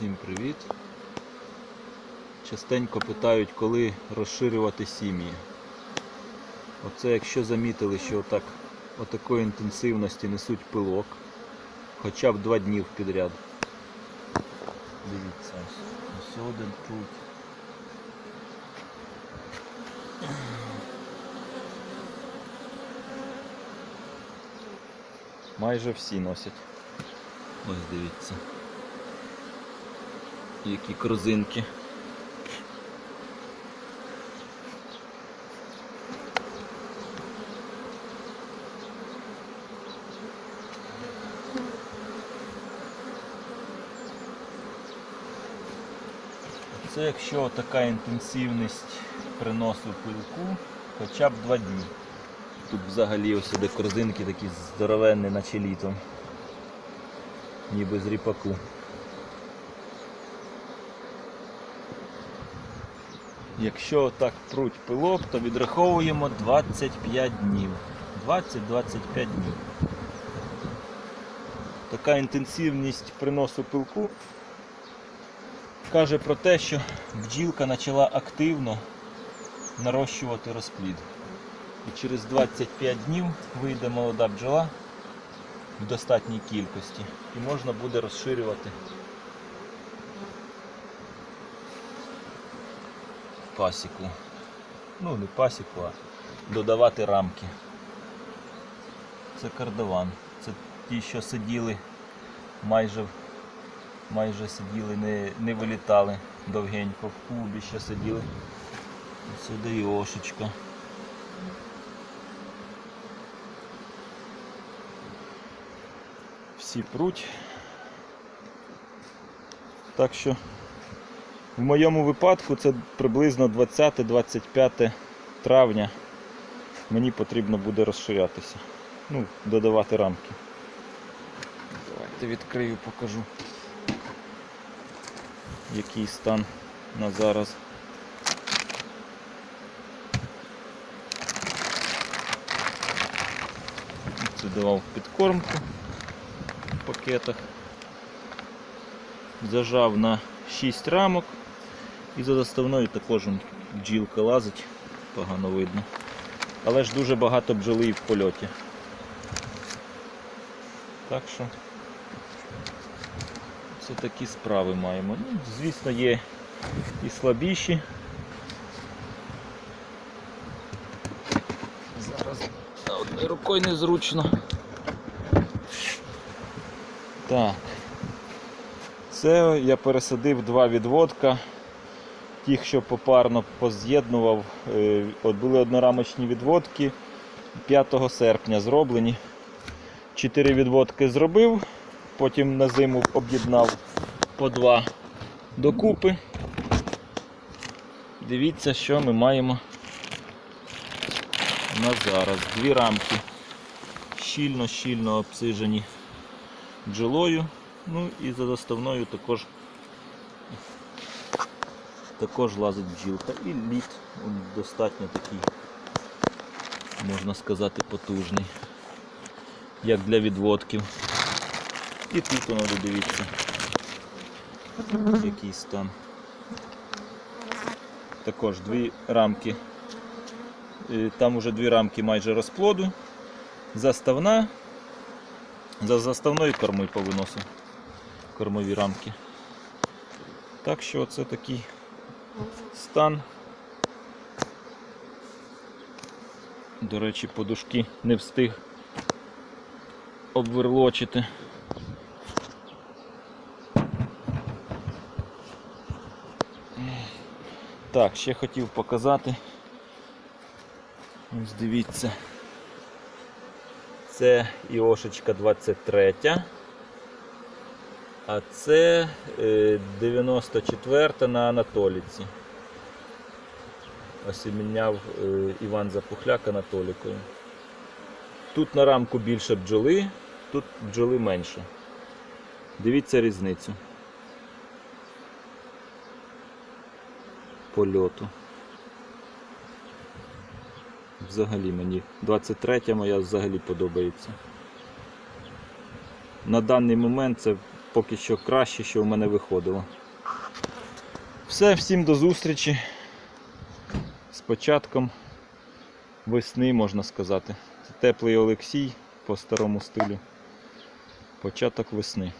Всім привіт! Частенько питають, коли розширювати сім'ї. Оце якщо замітили, що отак, отакої інтенсивності несуть пилок, хоча б два дні підряд. Дивіться, ось один тут. Майже всі носять. Ось дивіться. Які корзинки. Це якщо така інтенсивність приносу пилку хоча б два дні. Тут взагалі ось де корзинки такі здоровенні, наче літом. Ніби з ріпаку. Якщо так пруть пилок, то відраховуємо 25 днів. 20-25 днів. Така інтенсивність приносу пилку каже про те, що бджілка почала активно нарощувати розплід. І через 25 днів вийде молода бджола в достатній кількості і можна буде розширювати пасіку. Ну, не пасіку, а додавати рамки. Це кардаван. Це ті, що сиділи майже, майже сиділи, не, не вилітали довгенько в клубі, ще сиділи. Сюди і ошечка. Всі пруть. Так що в моєму випадку це приблизно 20-25 травня. Мені потрібно буде розширятися. Ну, додавати рамки. Давайте відкрию, покажу, який стан на зараз. Це давав підкормку в пакетах. Зажав на 6 рамок і за заставною також бджілка лазить, погано видно. Але ж дуже багато бджоли і в польоті. Так що це такі справи маємо. Ну, звісно, є і слабіші. Зараз одною рукою незручно. Так. Це я пересадив два відводка. Тих, що попарно поз'єднував. Е, От були однорамочні відводки 5 серпня зроблені. Чотири відводки зробив, потім на зиму об'єднав по два докупи. Дивіться, що ми маємо на зараз. Дві рамки щільно-щільно обсижені бджолою. Ну і за заставною також також лазить бджілка. І лід він достатньо такий, можна сказати, потужний, як для відводків. І тут воно дивіться, який стан. Також дві рамки. Е, Там уже дві рамки майже розплоду. Заставна. За заставною кормою повиносив кормові рамки. Так що це такий стан. До речі, подушки не встиг обверлочити. Так, ще хотів показати. Ось дивіться. Це Іошечка 23. А це е, 94 на Анатоліці. Осіміняв е, Іван Запухляк Анатолікою. Тут на рамку більше бджоли, тут бджоли менше. Дивіться різницю. Польоту. Взагалі мені 23 моя взагалі подобається. На даний момент це поки що краще, що в мене виходило. Все, всім до зустрічі. З початком весни, можна сказати. Це теплий Олексій по старому стилю. Початок весни.